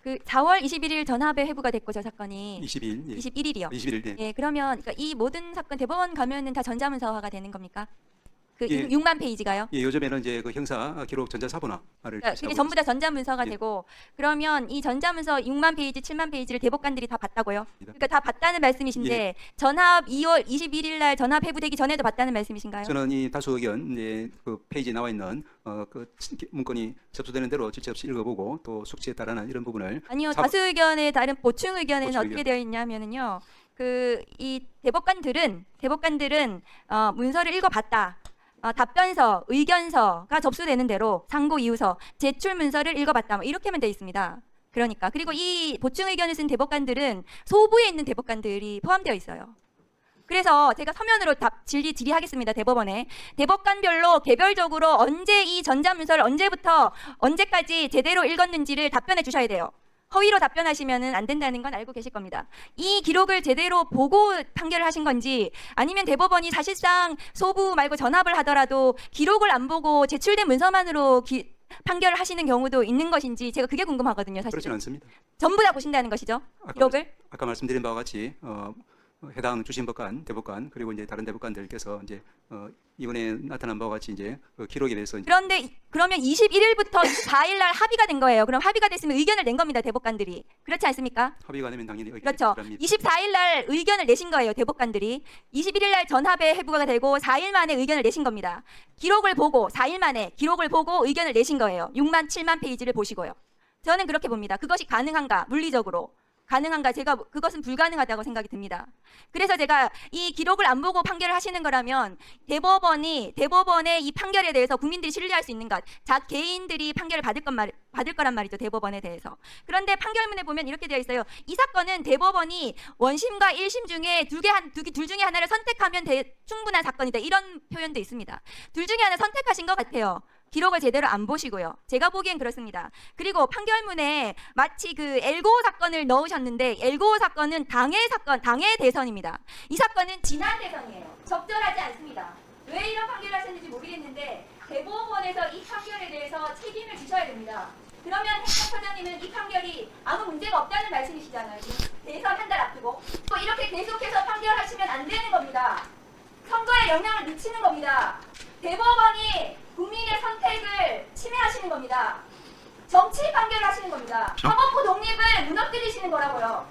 그 4월 21일 전합에 회부가 됐고 저 사건이 20일, 예. 21일이요. 21일, 예. 예, 그러면 그러니까 이 모든 사건 대법원 가면은 다 전자문서화가 되는 겁니까? 그 예. 6만 페이지가요? 예, 요즘에는 이제 그 형사 기록 전자사본화를 그러니까 그게 전부 다 전자문서가 예. 되고 그러면 이 전자문서 6만 페이지, 7만 페이지를 대법관들이 다 봤다고요? 그러니까 다 봤다는 말씀이신데 예. 전합 2월 21일 날 전합 회부되기 전에도 봤다는 말씀이신가요? 저는 이 다수 의견 이제 그 페이지에 나와 있는 어, 그 문건이 접수되는 대로 없이 읽어보고 또 숙지에 따르는 이런 부분을 아니요 사- 다수 의견에 따른 보충 의견에는 보충 어떻게 의견. 되어 있냐면은요 그 이 대법관들은 대법관들은 어, 문서를 읽어봤다 어, 답변서 의견서가 접수되는 대로 상고 이유서 제출 문서를 읽어봤다. 뭐 이렇게만 되어 있습니다. 그러니까. 그리고 이 보충 의견을 쓴 대법관들은 소부에 있는 대법관들이 포함되어 있어요. 그래서 제가 서면으로 답 질의 질의하겠습니다. 대법원에. 대법관별로 개별적으로 언제 이 전자문서를 언제부터 언제까지 제대로 읽었는지를 답변해 주셔야 돼요. 허위로 답변하시면은 안 된다는 건 알고 계실 겁니다. 이 기록을 제대로 보고 판결을 하신 건지 아니면 대법원이 사실상 소부 말고 전합을 하더라도 기록을 안 보고 제출된 문서만으로 기- 판결을 하시는 경우도 있는 것인지 제가 그게 궁금하거든요. 사실 그렇지는 않습니다. 전부 다 보신다는 것이죠. 아까, 기록을 아까 말씀드린 바와 같이 어, 해당 주심 법관, 대법관 그리고 이제 다른 대법관들께서 이제 어, 이번에 나타난 바와 같이 이제 그 기록에 대해서 이제 그런데 이- 그러면 21일부터 24일 날 합의가 된 거예요. 그럼 합의가 됐으면 의견을 낸 겁니다. 대법관들이. 그렇지 않습니까? 합의가 되면 당연히 의견이 그렇죠. 필요합니다. 24일 날 의견을 내신 거예요. 대법관들이. 21일 날 전합에 회부가 되고 4일 만에 의견을 내신 겁니다. 기록을 보고 4일 만에 기록을 보고 의견을 내신 거예요. 6만 7만 페이지를 보시고요. 저는 그렇게 봅니다. 그것이 가능한가? 물리적으로. 가능한가? 제가 그것은 불가능하다고 생각이 듭니다. 그래서 제가 이 기록을 안 보고 판결을 하시는 거라면 대법원이 대법원의 이 판결에 대해서 국민들이 신뢰할 수 있는가? 자 개인들이 판결을 받을 것 말, 받을 거란 말이죠. 대법원에 대해서. 그런데 판결문에 보면 이렇게 되어 있어요. 이 사건은 대법원이 원심과 1심 중에 두개한두개둘 중에 하나를 선택하면 돼- 충분한 사건이다. 이런 표현도 있습니다. 둘 중에 하나 선택하신 것 같아요. 기록을 제대로 안 보시고요. 제가 보기엔 그렇습니다. 그리고 판결문에 마치 그 엘고 사건을 넣으셨는데 엘고 사건은 당해 사건, 당해 대선입니다. 이 사건은 지난 대선이에요. 적절하지 않습니다. 왜 이런 판결을 하셨는지 모르겠는데 대법원에서 이 판결에 대해서 책임을 지셔야 됩니다. 그러면 행정처장님은 이 판결이 아무 문제가 없다는 말씀이시잖아요. 대선 한 달 앞두고 또 이렇게 계속해서 판결하시면 안 되는 겁니다. 선거에 영향을 미치는 겁니다. 대법원이 국민의 선택을 침해하시는 겁니다. 정치 판결을 하시는 겁니다. 저- 사법부 독립을 무너뜨리시는 거라고요.